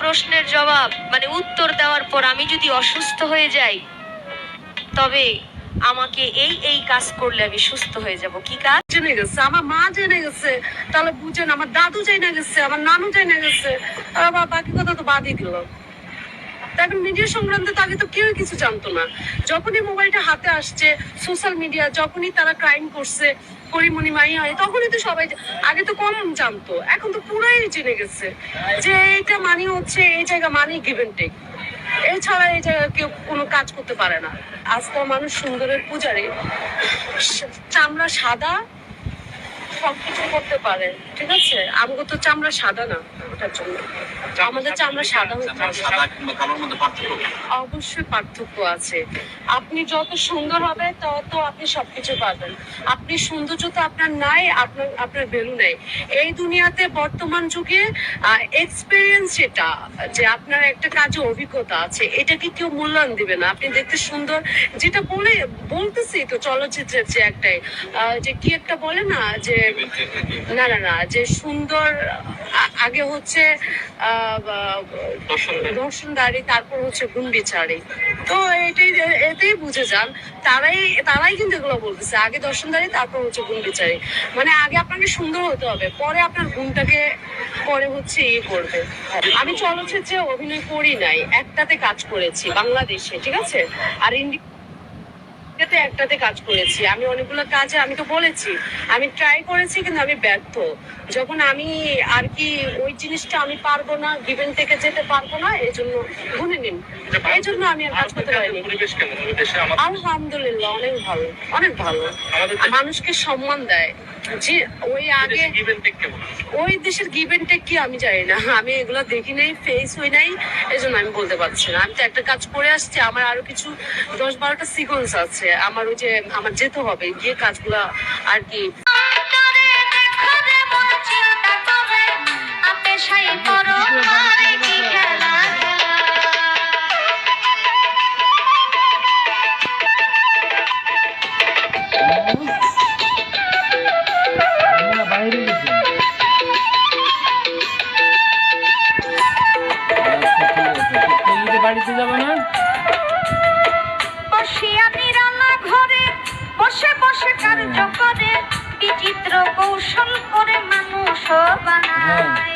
প্রশ্নের জবাব মানে উত্তর দেওয়ার পর আমি যদি অসুস্থ হয়ে যাই, তবে আমাকে এই এই কাজ করলে আমি সুস্থ হয়ে যাব। কি কাজ? জেনে গেছে, আমার মা জেনে গেছে, তাহলে বুঝেন, আমার দাদু জেনে গেছে, আমার নানু জেনে গেছে। আর বাকি কথা তো বাদই দিল। এখন মিডিয়া সংক্রান্ত আগে তো কেউ কিছু জানতো না। যখনই মোবাইলটা হাতে আসছে সোশ্যাল মিডিয়া যখনই তারা ক্রাইম করছে পরিমণি মাই হয় তখনই তো সবাই আগে তো কম জানতো। এখন তো পুরাই জেনে গেছে যে এইটা মানি হচ্ছে, এই জায়গা মানি গিভেন টেক এছাড়া এই জায়গায় কেউ কোনো কাজ করতে পারে না। আজকাল মানুষ সুন্দরের পূজারে। চামড়া সাদা সবকিছু করতে পারে ঠিক আছে? আমাকে তো চামড়া সাদা না ওটার জন্য। আমাদের চামড়া সাদা? অবশ্যই পার্থক্য আছে। আপনি যত সুন্দর হবে তত আপনি সবকিছু পাবেন আপনি সৌন্দর্য তো আপনার নাই আপনার আপনার ভ্যালু নেই। এই দুনিয়াতে বর্তমান যুগে এক্সপিরিয়েন্স যেটা যে আপনার একটা কাজে অভিজ্ঞতা আছে এটাকে কেউ মূল্যায়ন দিবে না। আপনি দেখতে সুন্দর। যেটা বলে বলতেছি তো চলচ্চিত্রের যে একটাই আহ, যে কি একটা বলে না যে না না না যে সুন্দর আগে হচ্ছে দর্শনদারি তারপর হচ্ছে গুণ বিচারি তো এটাই এতেই বুঝে যান তারাই তারাই কিন্তু এগুলো বলতেছে। আগে দর্শনদারি তারপর হচ্ছে গুণ বিচারি মানে আগে আপনাকে সুন্দর হতে হবে পরে আপনার গুণটাকে পরে হচ্ছে ইয়ে করবে। আমি চলচ্চিত্রে অভিনয় করি নাই একটাতে কাজ করেছি বাংলাদেশে ঠিক আছে? আর ইন্ডিয়া এটাতে একটাতে কাজ করেছি। আমি অনেকগুলো কাজে, আমি তো বলেছি, আমি ট্রাই করেছি কিন্তু আমি ব্যর্থ। যখন আমি আর কি ওই জিনিসটা আমি পারব না গিভেন থেকে যেতে পারব না এই জন্য গুনে নিন। এই জন্য আমি আর কাজ করতে পারিনি। আলহামদুলিল্লাহ, অনেক ভালো অনেক ভালো। মানুষকে সম্মান দেয়। যে ওই আগে ওই দেশের গিভেন টেক কি আমি জানি না। আমি এগুলো দেখি নাই ফেস হই নাই এই জন্য আমি বলতে পারছি না। আমি তো একটা কাজ করে আসছি, আমার আরও কিছু দশ বারোটা সিকোয়েন্স আছে। আমার ওই যে আমার যেতে হবে গিয়ে কাজগুলো আর কি। অন্তরে দেখো রে বসে কার্য করে বিচিত্র কৌশল করে মানুষ বানায়।